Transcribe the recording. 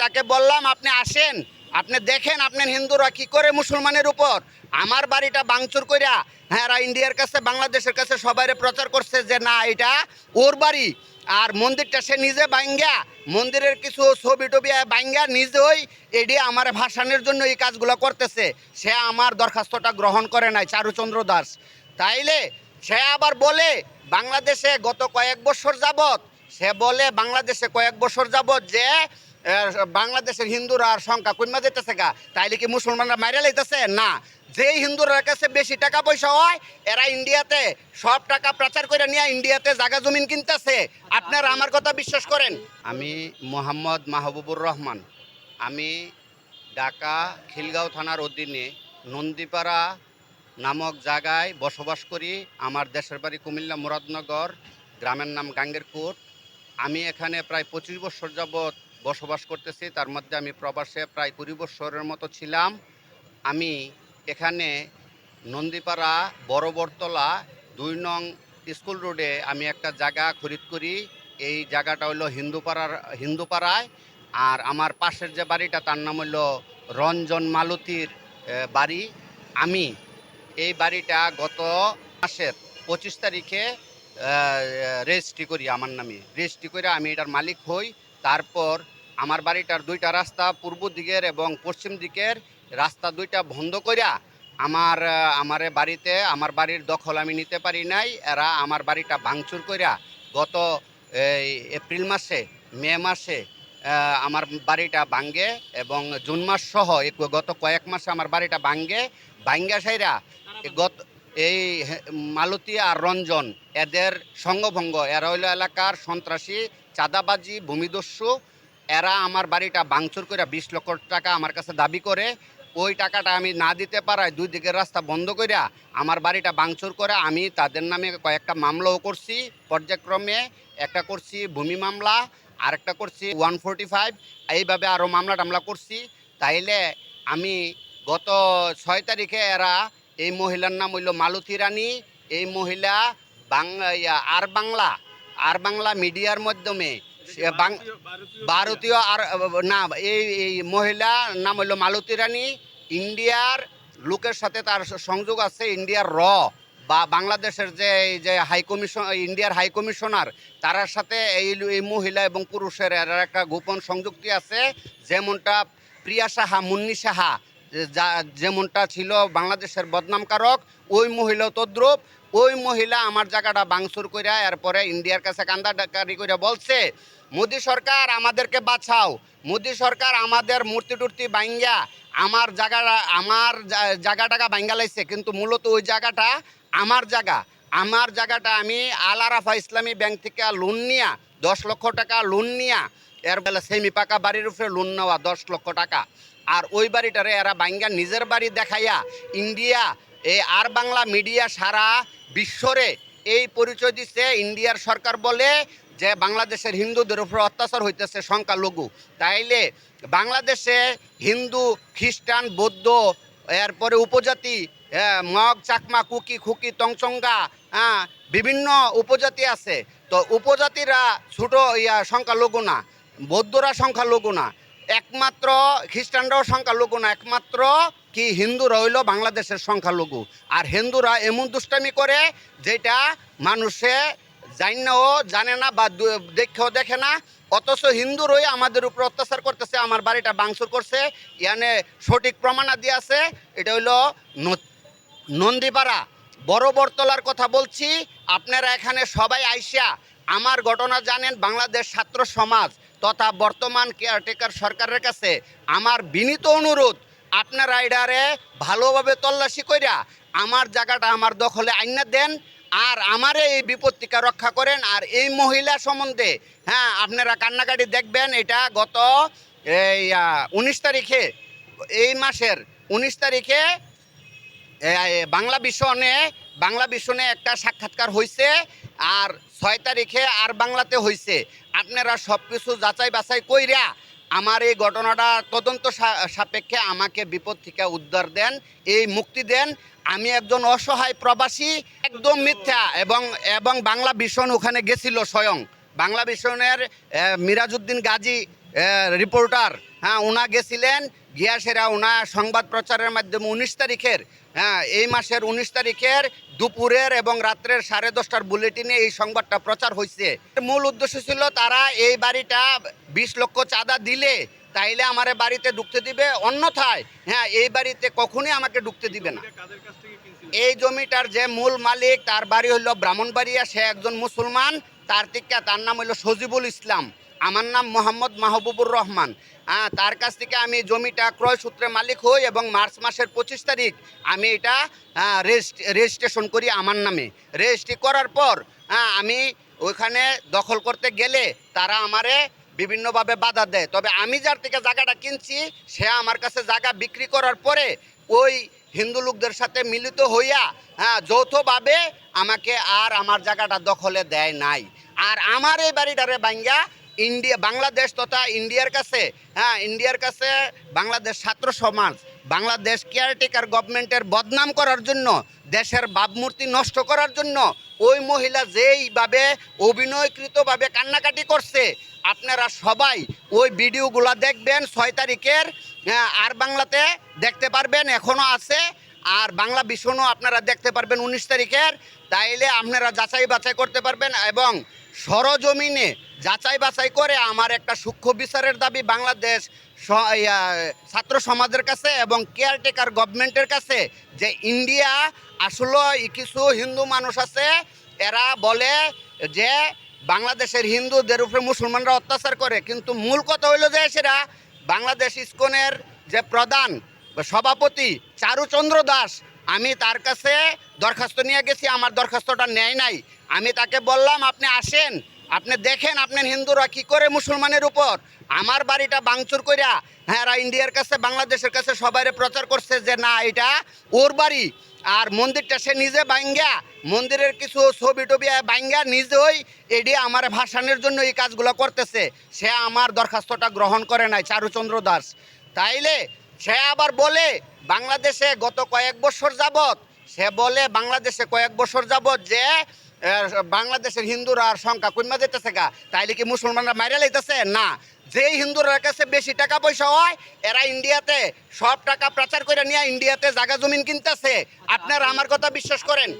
তাকে বললাম, আপনি আসেন, আপনি দেখেন আপনার হিন্দুরা কি করে মুসলমানের উপর। আমার বাড়িটা বাংচুর কইরা হ্যাঁ ইন্ডিয়ার কাছে, বাংলাদেশের কাছে সবাইরে প্রচার করছে যে না, এটা ওর বাড়ি। আর মন্দিরটা সে নিজে বাঙ্গা মন্দিরের কিছু ছবি টবি বাঙ্গা নিজেই এডি আমার ভাসানের জন্য এই কাজগুলো করতেছে। সে আমার দরখাস্তটা গ্রহণ করে নাই, চারুচন্দ্র দাস। তাইলে সে আবার বলে, বাংলাদেশে গত কয়েক বছর যাবত সে বলে, বাংলাদেশে কয়েক বছর যাবত যে বাংলাদেশের হিন্দুরা আর সংখ্যা কমে যেতেছে গা? তাইলে কি মুসলমানরা মাইরা লাইতেছে? না। যেই হিন্দুরা কাছে বেশি টাকা পয়সা হয়, এরা ইন্ডিয়াতে সব টাকা প্রচার করে নিয়ে ইন্ডিয়াতে জায়গা জমিন কিনতেছে। আপনারা আমার কথা বিশ্বাস করেন? আমি মোহাম্মদ মাহবুবুর রহমান। আমি ঢাকা খিলগাঁও থানার অধীনে নন্দীপাড়া নামক জায়গায় বসবাস করি। আমার দেশের বাড়ি কুমিল্লা মুরাদনগর, গ্রামের নাম গাঙ্গেরকুট। আমি এখানে প্রায় পঁচিশ বছর যাবৎ বসবাস করতেছি, তার মধ্যে আমি প্রবাসে প্রায় কুড়ি বছরের মতো ছিলাম। আমি এখানে নন্দীপাড়া বড় বরতলা দুই নং স্কুল রোডে আমি একটা জায়গা খরিদ করি। এই জায়গাটা হলো হিন্দুপাড়ার, হিন্দুপাড়ায়। আর আমার পাশের যে বাড়িটা, তার নাম হলো রঞ্জন মালতীর বাড়ি। আমি এই বাড়িটা গত মাসের পঁচিশ তারিখে রেজিস্ট্রি করি আমার নামে। রেজিস্ট্রি করে আমি এটার মালিক হই। তারপর আমার বাড়িটার দুইটা রাস্তা পূর্ব দিকের এবং পশ্চিম দিকের রাস্তা দুইটা বন্ধ কইরা আমার আমার বাড়িতে, আমার বাড়ির দখল আমি নিতে পারি নাই। এরা আমার বাড়িটা ভাঙচুর কইরা গত এপ্রিল মাসে, মে মাসে আমার বাড়িটা ভাঙ্গে এবং জুন মাস সহ গত কয়েক মাসে আমার বাড়িটা ভাঙ্গে ভাঙ্গা সাইরা গত এই মালতী আর রঞ্জন, এদের সঙ্গভঙ্গ। এরা হইল এলাকার সন্ত্রাসী, চাঁদাবাজি, ভূমিদস্যু। এরা আমার বাড়িটা ভাঙচুর করে বিশ লক্ষ টাকা আমার কাছে দাবি করে, ওই টাকাটা আমি না দিতে পারায় দুই দিকের রাস্তা বন্ধ কইরা আমার বাড়িটা ভাঙচুর করে আমি তাদের নামে কয়েকটা মামলাও করছি, পর্যায়ক্রমে। একটা করছি ভূমি মামলা আর একটা করছি ওয়ান ফোরটি ফাইভ। এইভাবে আরও মামলা টামলা করছি। তাইলে আমি গত ছয় তারিখে এরা এই মহিলার নাম হইল মালতী রানী। এই মহিলা বাংলা আর বাংলা আর বাংলা মিডিয়ার মাধ্যমে ভারতীয় আর, না, এই এই মহিলা নাম হইল মালতী রানী। ইন্ডিয়ার লোকের সাথে তার সংযোগ আছে, ইন্ডিয়ার র বা বাংলাদেশের যে, এই যে হাই কমিশন, ইন্ডিয়ার হাই কমিশনার তার সাথে এই এই মহিলা এবং পুরুষের একটা গোপন সংযুক্তি আছে। যেমনটা প্রিয়া সাহা, মুন্নি সাহা যা যেমনটা ছিল বাংলাদেশের বদনামকারক, ওই মহিলা তদ্রুপ, ওই মহিলা আমার জায়গাটা বাংসুর কইরা এরপরে ইন্ডিয়ার কাছে কান্দা ডাকারি করে বলছে, মোদি সরকার আমাদেরকে বাঁচাও, মোদি সরকার আমাদের মূর্তি টুর্তি বাইঙ্গা আমার জায়গাটা, আমার জায়গাটাকে বাইঙ্গা লাইছে, কিন্তু মূলত ওই জায়গাটা আমার জায়গা, আমার জায়গাটা আমি আল আরাফা ইসলামী ব্যাংক থেকে লোন নিয়া, দশ লক্ষ টাকা লোন নিয়া এর বেলা সেমি পাকা বাড়ির উপরে লোন নেওয়া দশ লক্ষ টাকা। আর ওই বাড়িটারে এরা বাঙ্গা নিজের বাড়ি দেখাইয়া ইন্ডিয়া, এ আর বাংলা মিডিয়া সারা বিশ্বরে এই পরিচয় দিচ্ছে ইন্ডিয়ার সরকার বলে যে বাংলাদেশের হিন্দুদের উপর অত্যাচার হইতেছে সংখ্যালঘু। তাইলে বাংলাদেশে হিন্দু, খ্রিস্টান, বৌদ্ধ, এরপরে উপজাতি মগ, চাকমা, কুকি, খুকি তংচঙ্গা হ্যাঁ বিভিন্ন উপজাতি আছে। তো উপজাতিরা ছোটো ইয়া সংখ্যালঘু না, বৌদ্ধরা সংখ্যালঘু না। একমাত্র খ্রিস্টানরাও সংখ্যালঘু না, একমাত্র কি হিন্দুরা হইল বাংলাদেশের সংখ্যালঘু। আর হিন্দুরা এমন দুষ্টামি করে যেটা মানুষে জানেও জানে না বা দেখেও দেখে না, অথচ হিন্দু হিন্দুরই আমাদের উপর অত্যাচার করতেছে, আমার বাড়িটা বাংসুর করছে, ইয়ানে সঠিক প্রমাণাদি আছে, এটা হইল নন্দীপাড়া। বড় বরতলার কথা বলছি, আপনারা এখানে সবাই আইসা, আমার ঘটনা জানেন বাংলাদেশ ছাত্র সমাজ। তথা বর্তমান কেয়ারটেকার সরকারের কাছে আমার বিনীত অনুরোধ, আপনার এডারে ভালোভাবে তল্লাশি কইরা আমার জায়গাটা আমার দখলে আইনা দেন আর আমারে এই বিপত্তিকা রক্ষা করেন। আর এই মহিলা সম্বন্ধে হ্যাঁ আপনারা কান্নাকাটি দেখবেন, এটা গত এই উনিশ তারিখে, এই মাসের উনিশ তারিখে বাংলা ভীষণে বাংলা ভীষণে একটা সাক্ষাৎকার হয়েছে আর ছয় তারিখে আর বাংলাতে হয়েছে আপনারা সব কিছু যাচাই বাছাই কইরা আমার এই ঘটনাটা তদন্ত সাপেক্ষে আমাকে বিপদ থেকে উদ্ধার দেন, এই মুক্তি দেন। আমি একজন অসহায় প্রবাসী, একদম মিথ্যা এবং এবং বাংলা ভীষণ ওখানে গেছিল স্বয়ং। বাংলা ভীষণের মিরাজউদ্দিন গাজী রিপোর্টার। হ্যাঁ উনা গেছিলেন, গিয়া সেরা উনা সংবাদ প্রচারের মাধ্যমে উনিশ তারিখের হ্যাঁ এই মাসের উনিশ তারিখের দুপুরের এবং রাত্রের সাড়ে দশটার বুলেটিনে এই সংবাদটা প্রচার হয়েছে মূল উদ্দেশ্য ছিল তারা এই বাড়িটা বিশ লক্ষ চাঁদা দিলে তাইলে আমার বাড়িতে ঢুকতে দিবে, অন্যথায় হ্যাঁ এই বাড়িতে কখনই আমাকে ঢুকতে দিবে না। এই জমিটার যে মূল মালিক, তার বাড়ি হইল ব্রাহ্মণবাড়িয়া, সে একজন মুসলমান, তার থেকে তার নাম হইল সজিবুল ইসলাম। আমার নাম মোহাম্মদ মাহবুবুর রহমান। হ্যাঁ তার কাছ থেকে আমি জমিটা ক্রয় সূত্রে মালিক হই এবং মার্চ মাসের পঁচিশ তারিখ আমি এটা রেজিস্ট্রেশন করি আমার নামে। রেজিস্ট্রি করার পর হ্যাঁ আমি ওইখানে দখল করতে গেলে তারা আমারে বিভিন্নভাবে বাধা দেয়। তবে আমি যার থেকে জায়গাটা কিনছি, সে আমার কাছে জায়গা বিক্রি করার পরে ওই হিন্দু লোকদের সাথে মিলিত হইয়া হ্যাঁ যৌথভাবে আমাকে আর আমার জায়গাটা দখলে দেয় নাই। আর আমার এই বাড়িটারে বাঙ্গা ইন্ডিয়া বাংলাদেশ তথা ইন্ডিয়ার কাছে হ্যাঁ ইন্ডিয়ার কাছে বাংলাদেশ ছাত্র সমাজ বাংলাদেশ কেয়ারটেকার গভর্নমেন্টের বদনাম করার জন্য দেশের ভাবমূর্তি নষ্ট করার জন্য ওই মহিলা যেইভাবে অভিনয়কৃতভাবে কান্নাকাটি করছে আপনারা সবাই ওই ভিডিওগুলো দেখবেন ছয় তারিখের হ্যাঁ, আর বাংলাতে দেখতে পারবেন এখনও আছে। আর বাংলা ভীষণও আপনারা দেখতে পারবেন উনিশ তারিখের। তাইলে আপনারা যাচাই বাছাই করতে পারবেন এবং সরজমিনে যাচাই বাছাই করে আমার একটা সূক্ষ্ম বিচারের দাবি বাংলাদেশ ছাত্র সমাজের কাছে এবং কেয়ারটেকার গভর্নমেন্টের কাছে যে ইন্ডিয়া আসলে কিছু হিন্দু মানুষ আছে, এরা বলে যে বাংলাদেশের হিন্দুদের উপরে মুসলমানরা অত্যাচার করে। কিন্তু মূল কথা হইল যে সেটা বাংলাদেশ ইস্কনের যে প্রধান সভাপতি চারুচন্দ্র দাস, আমি তার কাছে দরখাস্ত নিয়ে গেছি, আমার দরখাস্তটা নেয় নাই। আমি তাকে বললাম, আপনি আসেন, আপনি দেখেন আপনার হিন্দুরা কি করে মুসলমানের উপর? আমার বাড়িটা বাংচুর কইরা হ্যাঁ ইন্ডিয়ার কাছে, বাংলাদেশের কাছে সবাই প্রচার করছে যে, না, এটা ওর বাড়ি। আর মন্দিরটা সে নিজে বাঙ্গা মন্দিরের কিছু ছবি টবি বাঙ্গা নিজেই এটি আমার ভাসানের জন্য এই কাজগুলো করতেছে। সে আমার দরখাস্তটা গ্রহণ করে নাই, চারুচন্দ্র দাস। তাইলে সে আবার বলে, বাংলাদেশে গত কয়েক বছর যাবত সে বলে, বাংলাদেশে কয়েক বছর যাবত যে বাংলাদেশের হিন্দুরা আর সংখ্যা কমে যেতেছে গা, তাইলে কি মুসলমানরা মাইরা লাইতেছে? না, যেই হিন্দুরা কাছে বেশি টাকা পয়সা হয়, এরা ইন্ডিয়াতে সব টাকা প্রচার করে নিয়ে ইন্ডিয়াতে জায়গা জমিন কিনতেছে। আপনারা আমার কথা বিশ্বাস করেন